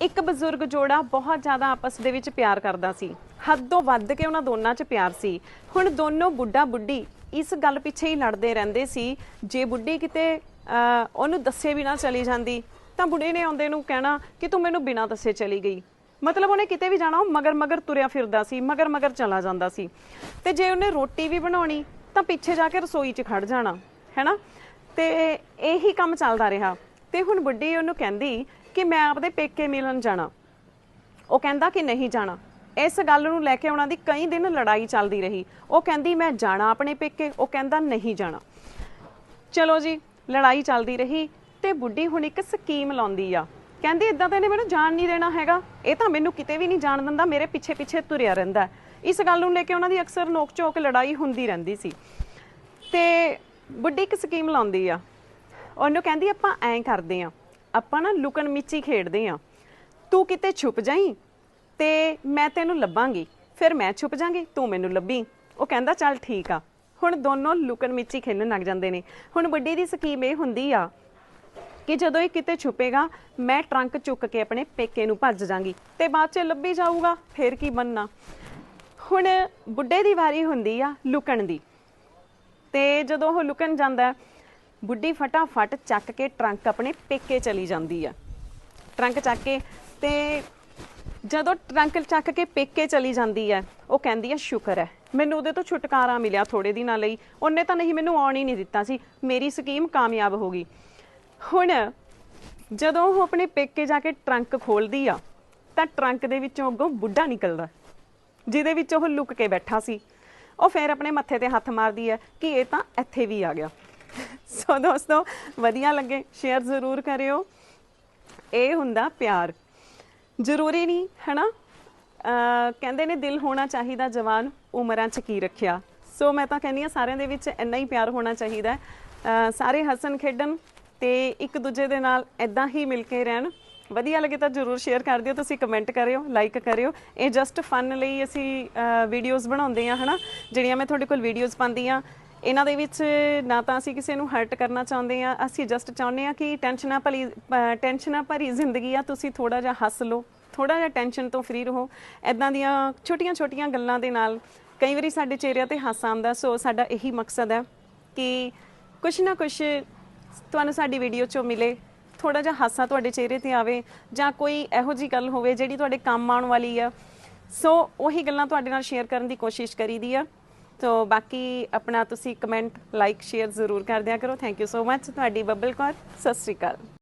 ਇੱਕ ਬਜ਼ੁਰਗ ਜੋੜਾ ਬਹੁਤ ਜ਼ਿਆਦਾ ਆਪਸ ਦੇ ਵਿੱਚ ਪਿਆਰ ਕਰਦਾ ਸੀ। ਹੱਦੋਂ ਵੱਧ ਕੇ ਉਹਨਾਂ ਦੋਨਾਂ 'ਚ ਪਿਆਰ ਸੀ। ਹੁਣ ਦੋਨੋਂ ਬੁੱਢਾ ਬੁੱਢੀ ਇਸ ਗੱਲ ਪਿੱਛੇ ਹੀ ਲੜਦੇ ਰਹਿੰਦੇ ਸੀ। ਜੇ ਬੁੱਢੀ ਕਿਤੇ ਉਹਨੂੰ ਦੱਸੇ ਵੀ ਨਾ ਚਲੀ ਜਾਂਦੀ, ਤਾਂ ਬੁੱਢੇ ਨੇ ਆਉਂਦੇ ਨੂੰ ਕਹਿਣਾ ਕਿ ਤੂੰ ਮੈਨੂੰ ਬਿਨਾਂ ਦੱਸੇ ਚਲੀ ਗਈ। ਮਤਲਬ ਉਹਨੇ ਕਿਤੇ ਵੀ ਜਾਣਾ, ਉਹ ਮਗਰ ਮਗਰ ਤੁਰਿਆ ਫਿਰਦਾ ਸੀ, ਮਗਰ ਮਗਰ ਚਲਾ ਜਾਂਦਾ ਸੀ। ਤੇ ਜੇ ਉਹਨੇ ਰੋਟੀ ਵੀ ਬਣਾਉਣੀ, ਤਾਂ ਪਿੱਛੇ ਜਾ ਕੇ ਰਸੋਈ 'ਚ ਖੜ ਜਾਣਾ ਹੈਨਾ ਤੇ ਇਹੀ ਕੰਮ ਚੱਲਦਾ ਰਿਹਾ। ਤੇ ਹੁਣ ਬੁੱਢੀ ਉਹਨੂੰ ਕਹਿੰਦੀ ਕਿ ਮੈਂ ਆਪਦੇ ਪੇਕੇ ਮਿਲਣ ਜਾਣਾ। ਉਹ ਕਹਿੰਦਾ ਕਿ ਨਹੀਂ ਜਾਣਾ। ਇਸ ਗੱਲ ਨੂੰ ਲੈ ਕੇ ਉਹਨਾਂ ਦੀ ਕਈ ਦਿਨ ਲੜਾਈ ਚੱਲਦੀ ਰਹੀ। ਉਹ ਕਹਿੰਦੀ, ਮੈਂ ਜਾਣਾ ਆਪਣੇ ਪੇਕੇ। ਉਹ ਕਹਿੰਦਾ, ਨਹੀਂ ਜਾਣਾ। ਚਲੋ ਜੀ, ਲੜਾਈ ਚੱਲਦੀ ਰਹੀ ਤੇ ਬੁੱਢੀ ਹੁਣ ਇੱਕ ਸਕੀਮ ਲਾਉਂਦੀ ਆ। ਕਹਿੰਦੀ ਇਦਾਂ ਤਾਂ ਇਹਨੇ ਮੈਨੂੰ ਜਾਣ ਨਹੀਂ ਦੇਣਾ ਹੈਗਾ। ਇਹ ਤਾਂ ਮੈਨੂੰ ਕਿਤੇ ਵੀ ਨਹੀਂ ਜਾਣ ਦਿੰਦਾ। ਮੇਰੇ ਪਿੱਛੇ ਪਿੱਛੇ ਤੁਰਿਆ ਰਹਿੰਦਾ ਇਸ ਗੱਲ ਨੂੰ ਲੈ ਕੇ ਉਹਨਾਂ ਦੀ ਅਕਸਰ ਨੋਕ ਝੋਕ ਲੜਾਈ ਹੁੰਦੀ ਰਹਿੰਦੀ ਸੀ। ਤੇ ਬੁੱਢੀ ਇੱਕ ਸਕੀਮ ਲਾਉਂਦੀ ਆ। ਉਹਨੂੰ ਕਹਿੰਦੀ ਆਪਾਂ ਐਂ ਕਰਦੇ ਆ, ਆਪਾਂ ਨਾ ਲੁਕਣ ਮਿੱਚੀ ਖੇਡਦੇ ਆ। ਤੂੰ ਕਿਤੇ ਛੁਪ ਜਾਈਂ ਤੇ ਮੈਂ ਤੈਨੂੰ ਲੱਭਾਂਗੀ, ਫਿਰ ਮੈਂ ਛੁਪ ਜਾਾਂਗੀ, ਤੂੰ ਮੈਨੂੰ ਲੱਭੀ। ਉਹ ਕਹਿੰਦਾ, ਚੱਲ ਠੀਕ ਆ। ਹੁਣ ਦੋਨੋਂ ਲੁਕਣ ਮਿੱਚੀ ਖੇਡਣ ਲੱਗ ਜਾਂਦੇ ਨੇ। ਹੁਣ ਵੱਡੀ ਦੀ ਸਕੀਮ ਇਹ ਹੁੰਦੀ ਆ ਕਿ ਜਦੋਂ ਇਹ ਕਿਤੇ ਛੁਪੇਗਾ, ਮੈਂ ਟਰੰਕ ਚੁੱਕ ਕੇ ਆਪਣੇ ਪੇਕੇ ਨੂੰ ਭੱਜ ਜਾਾਂਗੀ ਤੇ ਬਾਅਦ ਚ ਲੱਭੀ ਜਾਊਗਾ, ਫਿਰ ਕੀ ਬੰਨਾ ਹੁਣ ਬੁੱਢੇ ਦੀ ਵਾਰੀ ਹੁੰਦੀ ਆ ਲੁਕਣ ਦੀ। ਤੇ ਜਦੋਂ ਉਹ ਲੁਕਣ ਜਾਂਦਾ ਬੁੱਢੀ ਫਟਾਫਟ ਚੱਕ ਕੇ ਟਰੰਕ ਆਪਣੇ ਪੇਕੇ ਚਲੀ ਜਾਂਦੀ ਆ। ਟਰੰਕ ਚੱਕ ਕੇ ਤੇ ਜਦੋਂ ਟਰੰਕ ਚੱਕ ਕੇ ਪੇਕੇ ਚਲੀ ਜਾਂਦੀ ਹੈ ਉਹ ਕਹਿੰਦੀ ਹੈ ਸ਼ੁਕਰ ਹੈ, ਮੈਨੂੰ ਉਹਦੇ ਤੋਂ ਛੁਟਕਾਰਾ ਮਿਲਿਆ ਥੋੜੇ ਦਿਨਾਂ ਲਈ। ਉਹਨੇ ਤਾਂ ਨਹੀਂ, ਮੈਨੂੰ ਆਉਣ ਹੀ ਨਹੀਂ ਦਿੱਤਾ ਸੀ। ਮੇਰੀ ਸਕੀਮ ਕਾਮਯਾਬ ਹੋ ਗਈ। ਹੁਣ ਜਦੋਂ ਉਹ ਆਪਣੇ ਪੇਕੇ ਜਾ ਕੇ ਟਰੰਕ ਖੋਲਦੀ ਆ, ਤਾਂ ਟਰੰਕ ਦੇ ਵਿੱਚੋਂ ਅੱਗੋਂ ਬੁੱਢਾ ਨਿਕਲਦਾ, ਜਿਹਦੇ ਵਿੱਚ ਉਹ ਲੁਕ ਕੇ ਬੈਠਾ ਸੀ। ਉਹ ਫਿਰ ਆਪਣੇ ਮੱਥੇ ਤੇ ਹੱਥ ਮਾਰਦੀ ਹੈ ਕਿ ਇਹ ਤਾਂ ਇੱਥੇ ਵੀ ਆ ਗਿਆ। ਸੋ ਦੋਸਤੋ, ਵਧੀਆ ਲੱਗੇ। ਸ਼ੇਅਰ ਜ਼ਰੂਰ ਕਰਿਓ। ਇਹ ਹੁੰਦਾ ਪਿਆਰ। ਜ਼ਰੂਰੀ ਨਹੀਂ, ਹੈਨਾ? ਅਹ, ਕਹਿੰਦੇ ਨੇ, ਦਿਲ ਹੋਣਾ ਚਾਹੀਦਾ ਜਵਾਨ, ਉਮਰਾਂ 'ਚ ਕੀ ਰੱਖਿਆ? ਸੋ ਮੈਂ ਤਾਂ ਕਹਿੰਦੀ ਆ ਸਾਰਿਆਂ ਦੇ ਵਿੱਚ ਇੰਨਾ ਹੀ ਪਿਆਰ ਹੋਣਾ ਚਾਹੀਦਾ ਸਾਰੇ ਹੱਸਣ ਖੇਡਣ ਤੇ ਇੱਕ ਦੂਜੇ ਦੇ ਨਾਲ ਐਦਾਂ ਹੀ ਮਿਲ ਕੇ ਰਹਿਣ। ਵਧੀਆ ਲੱਗੇ ਤਾਂ ਜਰੂਰ ਸ਼ੇਅਰ ਕਰ ਦਿਓ, ਤੁਸੀਂ ਕਮੈਂਟ ਕਰਿਓ ਲਾਈਕ ਕਰਿਓ। ਇਹ ਜਸਟ ਫਨ ਲਈ ਅਸੀਂ ਵੀਡੀਓਜ਼ ਬਣਾਉਂਦੇ ਆ ਹਨਾ? ਜਿਹੜੀਆਂ ਮੈਂ ਤੁਹਾਡੇ ਕੋਲ ਵੀਡੀਓਜ਼ ਪਾਉਂਦੀ ਆ ਇਹਨਾਂ ਦੇ ਵਿੱਚ ਨਾ ਤਾਂ ਅਸੀਂ ਕਿਸੇ ਨੂੰ ਹਰਟ ਕਰਨਾ ਚਾਹੁੰਦੇ ਆ ਅਸੀਂ ਜਸਟ ਚਾਹੁੰਦੇ ਆ ਕਿ ਟੈਨਸ਼ਨਾਂ ਭਰੀ, ਅਹ ਟੈਨਸ਼ਨਾਂ ਭਰੀ ਜ਼ਿੰਦਗੀ ਆ, ਤੁਸੀਂ ਥੋੜਾ ਜਿਹਾ ਹੱਸ ਲਓ ਥੋੜਾ ਜਿਹਾ ਟੈਨਸ਼ਨ ਤੋਂ ਫ੍ਰੀ ਰਹੋ। ਐਦਾਂ ਦੀਆਂ ਛੋਟੀਆਂ-ਛੋਟੀਆਂ ਗੱਲਾਂ ਦੇ ਨਾਲ ਕਈ ਵਾਰੀ ਸਾਡੇ ਚਿਹਰਿਆਂ ਤੇ ਹਾਸਾ ਆਉਂਦਾ, ਸੋ ਸਾਡਾ ਇਹੀ ਮਕਸਦ ਹੈ ਕਿ ਕੁਛ ਨਾ ਕੁਛ ਤੁਹਾਨੂੰ ਸਾਡੀ ਵੀਡੀਓ ਚੋਂ ਮਿਲੇ। ਥੋੜਾ ਜਿਹਾ ਹਾਸਾ ਤੁਹਾਡੇ ਚਿਹਰੇ ਤੇ ਆਵੇ ਜਾਂ ਕੋਈ ਇਹੋ ਜੀ ਗੱਲ ਹੋਵੇ ਜਿਹੜੀ ਤੁਹਾਡੇ ਕੰਮ ਆਉਣ ਵਾਲੀ ਆ। ਸੋ ਉਹੀ ਗੱਲਾਂ ਤੁਹਾਡੇ ਨਾਲ ਸ਼ੇਅਰ ਕਰਨ ਦੀ ਕੋਸ਼ਿਸ਼ ਕਰੀਦੀ ਆ। ਤੋ ਬਾਕੀ ਆਪਣਾ ਤੁਸੀਂ ਕਮੈਂਟ ਲਾਈਕ ਸ਼ੇਅਰ ਜ਼ਰੂਰ ਕਰ ਦਿਆ ਕਰੋ। ਥੈਂਕ ਯੂ ਸੋ ਮੱਚ ਤੁਹਾਡੀ ਬੱਬਲ ਕੌਰ, ਸਤਿ ਸ੍ਰੀ ਅਕਾਲ।